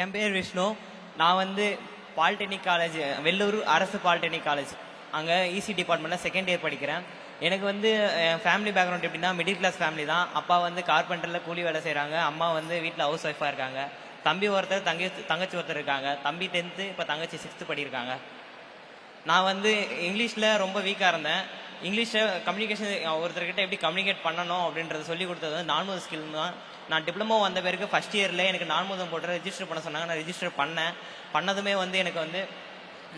என் பேர் விஷ்ணு. நான் வந்து பாலிடெக்னிக் காலேஜ் வெள்ளூர் அரசு பாலிடெக்னிக் காலேஜ் அங்கே இசி டிபார்ட்மெண்ட்டில் செகண்ட் இயர் படிக்கிறேன். எனக்கு வந்து என் ஃபேமிலி பேக்ரவுண்ட் எப்படின்னா மிடில் கிளாஸ் ஃபேமிலி தான். அப்பா வந்து கார்பெண்டரில் கூலி வேலை செய்கிறாங்க அம்மா வந்து வீட்டில் ஹவுஸ் ஒய்ஃபாக இருக்காங்க. தம்பி ஒருத்தர் தங்கச்சி தங்கச்சி ஒருத்தர் இருக்காங்க. தம்பி டென்த்து இப்போ தங்கச்சி சிக்ஸ்த்து படியிருக்காங்க. நான் வந்து இங்கிலீஷில் ரொம்ப வீக்காக இருந்தேன். இங்கிலீஷில் கம்யூனிகேஷன் ஒருத்தர்கிட்ட எப்படி கம்யூனிகேட் பண்ணணும் அப்படின்றத சொல்லி கொடுத்தது வந்து நான்முத ஸ்கில் தான். நான் டிப்ளமோ வந்த பிறகு ஃபஸ்ட் இயரில் எனக்கு நான்முதம் போட்டு ரிஜிஸ்டர் பண்ண சொன்னாங்க. நான் ரிஜிஸ்டர் பண்ணேன். பண்ணதுமே வந்து எனக்கு வந்து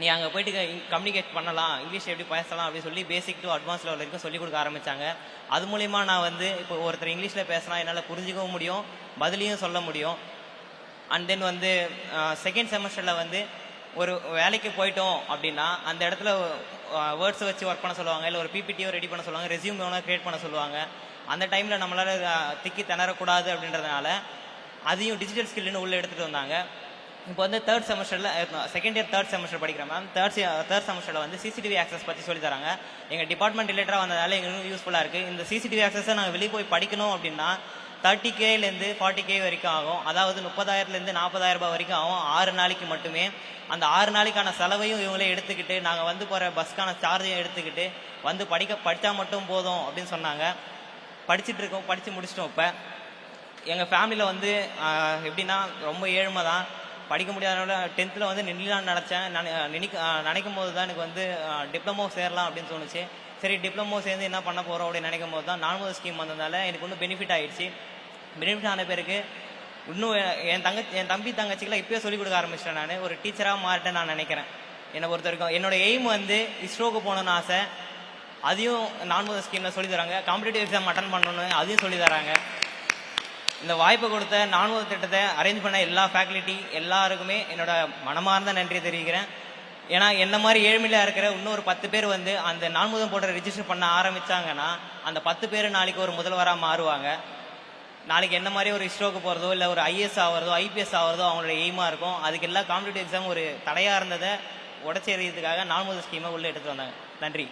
நீ அங்கே போயிட்டு கம்யூனிகேட் பண்ணலாம். இங்கிலீஷ் எப்படி பேசலாம் அப்படின்னு சொல்லி பேசிக் டு அட்வான்ஸ் லெவல் வரைக்கும் சொல்லிக் கொடுக்க ஆரம்பித்தாங்க அது மூலிமா நான் வந்து இப்போ ஒருத்தர் இங்கிலீஷில் பேசினா என்னால் புரிஞ்சுக்கவும் முடியும் பதிலையும் சொல்ல முடியும். அண்ட் தென் வந்து செகண்ட் செமஸ்டரில் வந்து ஒரு வேலைக்கு போயிட்டோம் அப்படின்னா அந்த இடத்துல வேர்ட்ஸை வச்சு ஒர்க் பண்ண சொல்லுவாங்க இல்லை ஒரு பிபிடியோ ரெடி பண்ண சொல்லுவாங்க ரெசியூம் வேணால் கிரியேட் பண்ண சொல்லுவாங்க. அந்த டைமில் நம்மளால் திக்கி திணறக்கூடாது அப்படின்றதுனால அதையும் டிஜிட்டல் ஸ்கில்னு உள்ளே எடுத்துகிட்டு வந்தாங்க. இப்போ வந்து தேர்ட் செமஸ்டரில் செகண்ட் இயர் தேர்ட் செமஸ்டர் படிக்கிறேன் மேம் தேர்ட் தேர்ட் செமஸ்டரில் வந்து சிசிடிவி ஆக்சஸ் பற்றி சொல்லி தராங்க. எங்கள் டிபார்ட்மெண்ட் ரிலேட்டடாக வந்ததால எங்களுக்கு யூஸ்ஃபுல்லாக இருக்குது இந்த சிசிடிவி ஆக்சஸை நாங்கள் வெளியே போய் படிக்கணும் அப்படின்னா தேர்ட்டி கேலேருந்து ஃபார்ட்டி கே வரைக்கும் ஆகும். அதாவது முப்பதாயிரத்துலேருந்து நாற்பதாயிரம் ரூபாய் வரைக்கும் ஆகும். ஆறு நாளைக்கு மட்டுமே. அந்த ஆறு நாளைக்கான செலவையும் இவங்களே எடுத்துக்கிட்டு நாங்கள் வந்து போகிற பஸ்க்கான சார்ஜையும் எடுத்துக்கிட்டு வந்து படிக்க படித்தா மட்டும் போதும் அப்படின்னு சொன்னாங்க. படிச்சுட்டு இருக்கோம் படித்து முடிச்சிட்டோம் இப்போ. எங்கள் ஃபேமிலியில் வந்து எப்படின்னா ரொம்ப ஏழ்மை தான் படிக்க முடியாதனால டென்த்தில் வந்து நின்றுலான்னு நினச்சேன். நான் நினைக்க நினைக்கும் போது தான் எனக்கு வந்து டிப்ளமோ சேரலாம் அப்படின்னு தோணுச்சு. சரி டிப்ளமோ சேர்ந்து என்ன பண்ண போகிறோம் அப்படின்னு நினைக்கும் போது தான் நான்முதல் ஸ்கீம் வந்ததுனால எனக்கு ஒன்றும் பெனிஃபிட் ஆயிடுச்சு. பெனிஃபிட் ஆன பிறகு இன்னும் என் தங்கச்சி என் தம்பி தங்கச்சிக்கெல்லாம் இப்பயே சொல்லிக் கொடுக்க ஆரம்பிச்சிட்டேன் நான். ஒரு டீச்சராக மாறிட்டேன் நான் நினைக்கிறேன். என்னை பொறுத்த வரைக்கும் என்னோட எய்ம் வந்து இஸ்ரோக்கு போகணுன்னு ஆசை. அதையும் நான்முதல் ஸ்கீமில் சொல்லி தராங்க. காம்படிட்டிவ் எக்ஸாம் அட்டன் பண்ணணும்னு அதையும் சொல்லி தராங்க. இந்த வாய்ப்பை கொடுத்த நான்முதல் திட்டத்தை அரேஞ்ச் பண்ண எல்லா ஃபேக்கல்ட்டி எல்லாருக்குமே என்னோட மனமார்ந்த நன்றி தெரிவிக்கிறேன். ஏன்னா என்ன மாதிரி ஏழ்மையில இருக்கிற இன்னொரு பத்து பேர் வந்து அந்த நான்முதம் போட்ட ரிஜிஸ்டர் பண்ண ஆரம்பிச்சாங்கன்னா அந்த பத்து பேர் நாளைக்கு ஒரு முதல்வராக மாறுவாங்க. நாளைக்கு என்ன மாதிரி ஒரு ஸ்ட்ரோக்கு போகிறதோ இல்லை ஒரு ஐஏஎஸ் ஆகிறதோ ஐபிஎஸ் ஆகிறதோ அவங்களோட எய்மாக இருக்கும். அதுக்கு எல்லா காம்படிட்டிவ் எக்ஸாம் ஒரு தடையாக இருந்ததை உடச்சி எறியதுக்காக முதல் ஸ்கீமை உள்ளே எடுத்துகிட்டு வந்தாங்க. நன்றி.